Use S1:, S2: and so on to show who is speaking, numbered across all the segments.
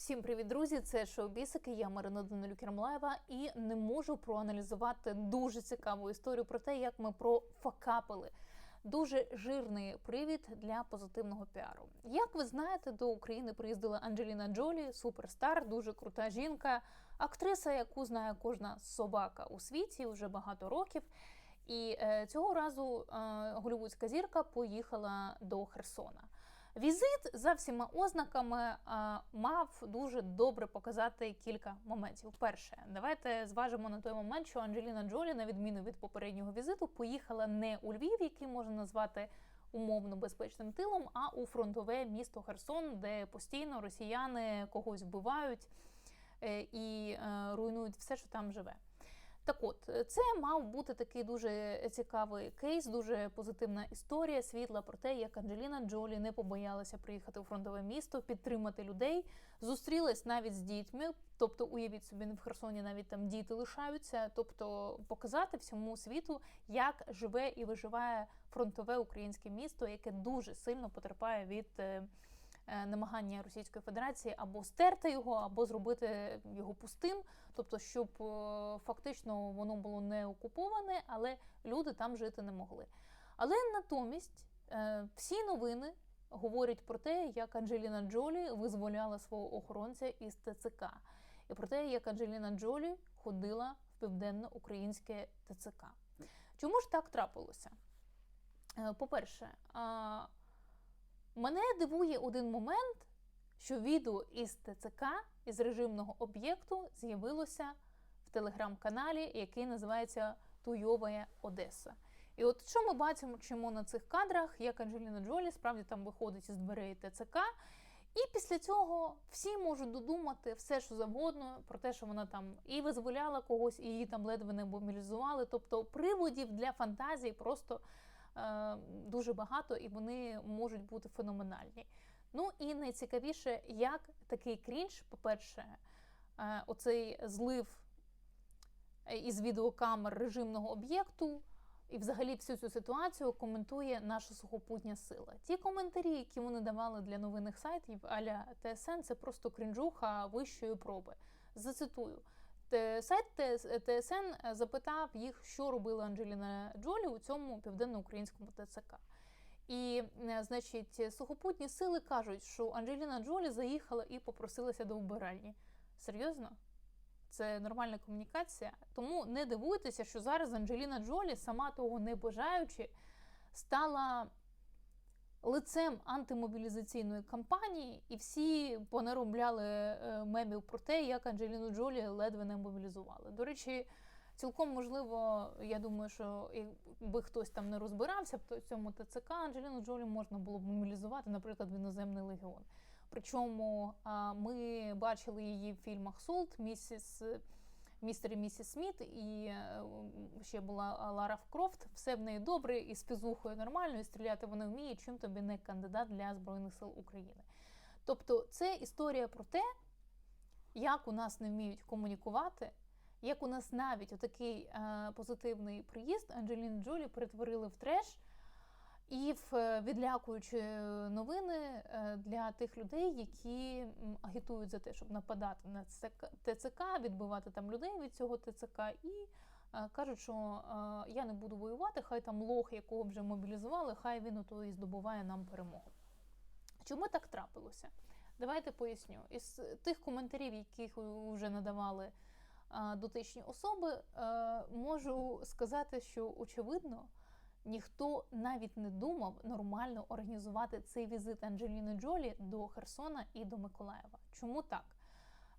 S1: Всім привіт, друзі! Це шоу Бісики. Я Марина Данилюк Кермлаєва і не можу проаналізувати дуже цікаву історію про те, як ми профакапили. Дуже жирний привід для позитивного піару. Як ви знаєте, до України приїздила Анджеліна Джолі, суперстар, дуже крута жінка, актриса, яку знає кожна собака у світі вже багато років. І е, цього разу е, голівудська зірка поїхала до Херсона. Візит за всіма ознаками е, мав дуже добре показати кілька моментів. Перше, давайте зважимо на той момент, що Анджеліна Джолі, на відміну від попереднього візиту, поїхала не у Львів, який можна назвати умовно безпечним тилом, а у фронтове місто Херсон, де постійно росіяни когось вбивають е, і е, руйнують все, що там живе. Так от, це мав бути такий дуже цікавий кейс, дуже позитивна історія світла про те, як Анджеліна Джолі не побоялася приїхати у фронтове місто, підтримати людей, зустрілась навіть з дітьми. Тобто, уявіть собі, в Херсоні навіть там діти лишаються, тобто показати всьому світу, як живе і виживає фронтове українське місто, яке дуже сильно потерпає від. Е, Намагання Російської Федерації або стерти його, або зробити його пустим, тобто, щоб е, фактично воно було не окуповане, але люди там жити не могли. Але натомість е, всі новини говорять про те, як Анджеліна Джолі визволяла свого охоронця із ТЦК, і про те, як Анджеліна Джолі ходила в південно-українське ТЦК. Чому ж так трапилося? По-перше, Мене дивує один момент, що відео із ТЦК із режимного об'єкту з'явилося в телеграм-каналі, який називається Туйовая Одеса. І от що ми бачимо на цих кадрах, як Анджеліна Джолі справді там виходить із дверей ТЦК. І після цього всі можуть додумати все, що завгодно, про те, що вона там і визволяла когось, і її там ледве не мобілізували. Тобто приводів для фантазії просто дуже багато, і вони можуть бути феноменальні. Ну і найцікавіше, як такий крінж, по-перше, е, оцей злив е, із відеокамер режимного об'єкту. І, взагалі, всю цю ситуацію коментує наша сухопутня сила. Ті коментарі, які вони давали для новинних сайтів, аля ТСН, це просто крінжуха вищої проби. Зацитую. Те- Сайт ТСН запитав їх, що робила Анджеліна Джолі у цьому південноукраїнському ТЦК. І, е, значить, сухопутні сили кажуть, що Анджеліна Джолі заїхала і попросилася до вбиральні. Серйозно? Це нормальна комунікація. Тому не дивуйтеся, що зараз Анджеліна Джолі, сама того не бажаючи, стала лицем антимобілізаційної кампанії, і всі понаробляли е, мемів про те, як Анджеліну Джолі ледве не мобілізували. До речі, цілком можливо, я думаю, що якби хтось там не розбирався в цьому ТЦК, Анджеліну Джолі можна було б мобілізувати, наприклад, в іноземний легіон. Причому ми бачили її в фільмах Солт, місіс. Містер і місіс Сміт, і е, ще була Лара Крофт. Все в неї добре, і з фізухою нормально, і стріляти вона вміє, чим тобі не кандидат для Збройних сил України. Тобто, це історія про те, як у нас не вміють комунікувати, як у нас навіть отакий е, позитивний приїзд Анджеліни Джолі перетворили в треш. І в е, відлякуючі новини е, для тих людей, які агітують за те, щоб нападати на ЦК ТЦК, відбивати там людей від цього ТЦК, і е, кажуть, що е, я не буду воювати, хай там лох, якого вже мобілізували, хай він ото і здобуває нам перемогу. Чому так трапилося? Давайте поясню. Із тих коментарів, яких вже надавали е, дотичні особи, е, можу сказати, що очевидно ніхто навіть не думав нормально організувати цей візит Анджеліни Джолі до Херсона і до Миколаєва. Чому так?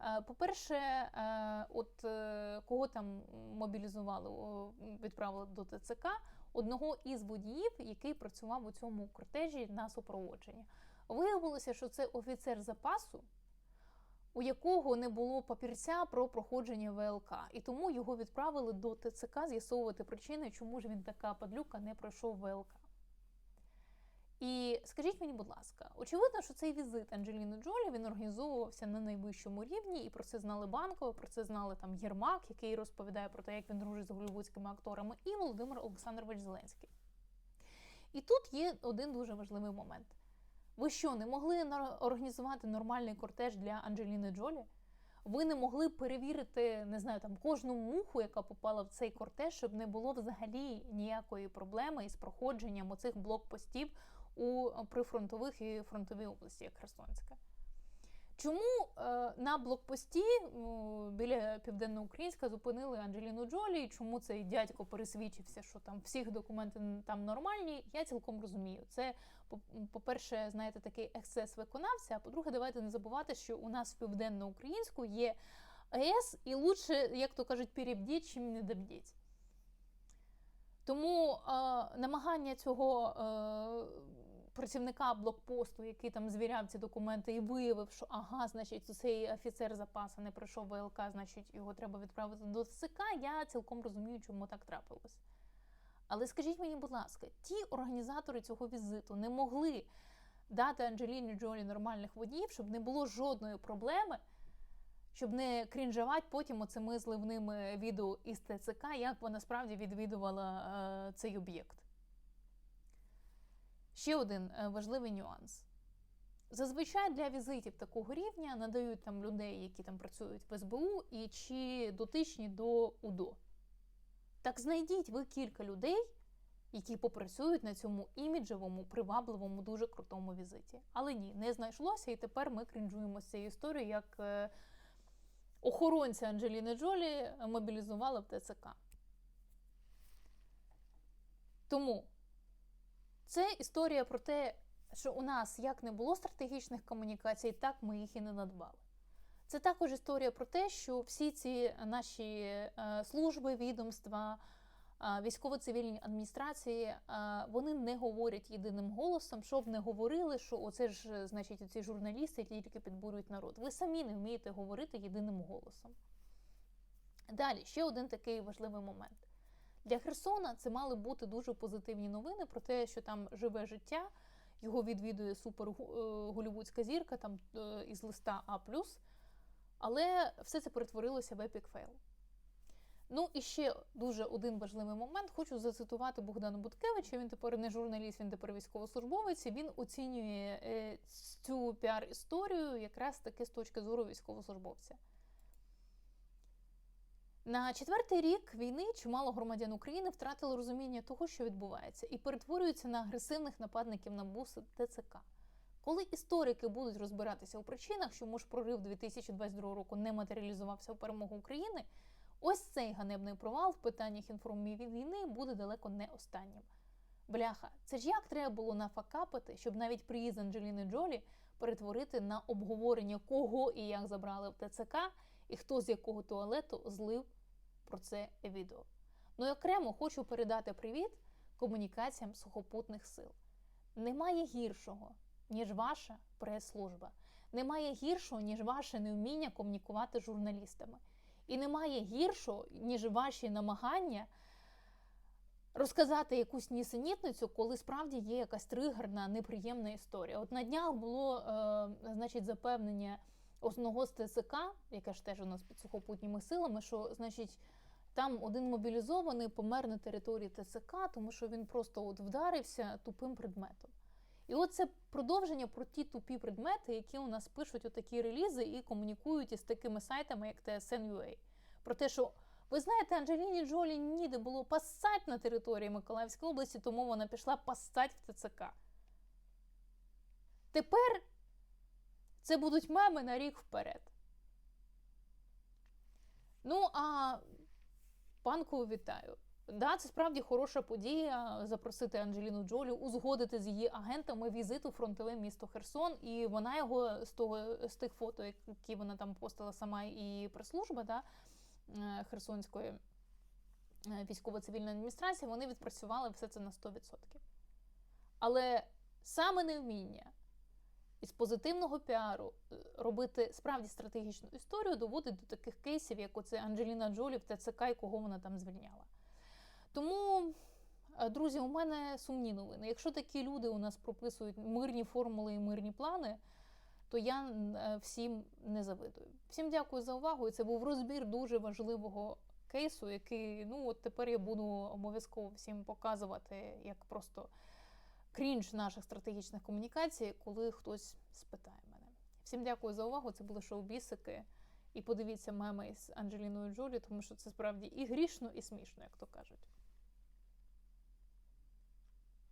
S1: Е, По-перше, е, от е, кого там мобілізували, відправили до ТЦК, одного із водіїв, який працював у цьому кортежі на супроводженні. Виявилося, що це офіцер запасу, у якого не було папірця про проходження ВЛК, і тому його відправили до ТЦК з'ясовувати причини, чому ж він така падлюка не пройшов ВЛК. І скажіть мені, будь ласка, очевидно, що цей візит Анджеліни Джолі він організовувався на найвищому рівні, і про це знали Банково, про це знали там Єрмак, який розповідає про те, як він дружить з голівудськими акторами, і Володимир Олександрович Зеленський. І тут є один дуже важливий момент. Ви що, не могли організувати нормальний кортеж для Анджеліни Джолі? Ви не могли перевірити, не знаю, там кожну муху, яка попала в цей кортеж, щоб не було взагалі ніякої проблеми із проходженням оцих блокпостів у прифронтових і фронтовій області, як Херсонська. Чому е, на блокпості біля Південноукраїнська зупинили Анджеліну Джолі? і Чому цей дядько пересвідчився, що там всіх документи там нормальні? Я цілком розумію. Це, по- по-перше, знаєте, такий ексцес виконався. А по-друге, давайте не забувати, що у нас в Південноукраїнську є АЕС, і лучше, як то кажуть, перебдіть, чим не добдіть. Тому е, намагання цього е, працівника блокпосту, який там звіряв ці документи і виявив, що ага, значить, цей офіцер запасу не пройшов ВЛК, значить його треба відправити до ТСК, я цілком розумію, чому так трапилось. Але скажіть мені, будь ласка, ті організатори цього візиту не могли дати Анджеліні Джолі нормальних водіїв, щоб не було жодної проблеми, щоб не крінжувати потім оцими зливними відео із ТЦК, як вона справді відвідувала е, цей об'єкт. Ще один е, важливий нюанс. Зазвичай для візитів такого рівня надають там людей, які там працюють в СБУ, і чи дотичні до УДО. Так знайдіть ви кілька людей, які попрацюють на цьому іміджевому, привабливому, дуже крутому візиті. Але ні, не знайшлося, і тепер ми крінжуємо з цією історією, як е, охоронця Анджеліни Джолі мобілізували в ТЦК. Тому це історія про те, що у нас як не було стратегічних комунікацій, так ми їх і не надбали. Це також історія про те, що всі ці наші е, служби, відомства, е, військово-цивільні адміністрації, е, вони не говорять єдиним голосом, щоб не говорили, що оце ж, значить, ці журналісти тільки підбурюють народ. Ви самі не вмієте говорити єдиним голосом. Далі, ще один такий важливий момент. Для Херсона це мали бути дуже позитивні новини про те, що там живе життя, його відвідує супер е, голівудська зірка там е, із листа А. Але все це перетворилося в епік фейл. Ну і ще дуже один важливий момент. Хочу зацитувати Богдана Буткевича. Він тепер не журналіст, він тепер військовослужбовець. і Він оцінює е, цю піар-історію якраз таки з точки зору військовослужбовця. На четвертий рік війни чимало громадян України втратили розуміння того, що відбувається, і перетворюються на агресивних нападників на БУС ТЦК. Коли історики будуть розбиратися у причинах, чому ж прорив 2022 року не матеріалізувався в перемогу України, ось цей ганебний провал в питаннях інформації війни буде далеко не останнім. Бляха, це ж як треба було нафакапити, щоб навіть приїзд Анджеліни Джолі перетворити на обговорення, кого і як забрали в ТЦК, і хто з якого туалету злив про це відео. Ну і окремо хочу передати привіт комунікаціям сухопутних сил. Немає гіршого, ніж ваша прес-служба. Немає гіршого, ніж ваше невміння комунікувати з журналістами. І немає гіршого, ніж ваші намагання розказати якусь нісенітницю, коли справді є якась тригерна, неприємна історія. От на днях було е, значить, запевнення одного з ТСК, яке ж теж у нас під сухопутніми силами, що значить. Там один мобілізований помер на території ТЦК, тому що він просто от вдарився тупим предметом. І от це продовження про ті тупі предмети, які у нас пишуть отакі релізи і комунікують із такими сайтами, як TSN.ua. Про те, що ви знаєте, Анджеліні Джолі ніде було пасать на території Миколаївської області, тому вона пішла пасать в ТЦК. Тепер це будуть меми на рік вперед. Ну, а панку вітаю. Да, це справді хороша подія запросити Анджеліну Джолі, узгодити з її агентами візит у фронтове місто Херсон. І вона його з того з тих фото, які вона там постила сама і прес-служба да, е, Херсонської е, військово-цивільної адміністрації, вони відпрацювали все це на 100%. Але саме невміння із позитивного піару е, робити справді стратегічну історію доводить до таких кейсів, як оце Анджеліна Джолі в ТЦК і кого вона там звільняла. Тому, е, друзі, у мене сумні новини. Якщо такі люди у нас прописують мирні формули і мирні плани, то я е, всім не завидую. Всім дякую за увагу. Це був розбір дуже важливого кейсу, який ну от тепер я буду обов'язково всім показувати як просто крінж наших стратегічних комунікацій, коли хтось спитає мене. Всім дякую за увагу. Це були шоу-бісики. І подивіться меми з Анджеліною Джолі, тому що це справді і грішно, і смішно, як то кажуть.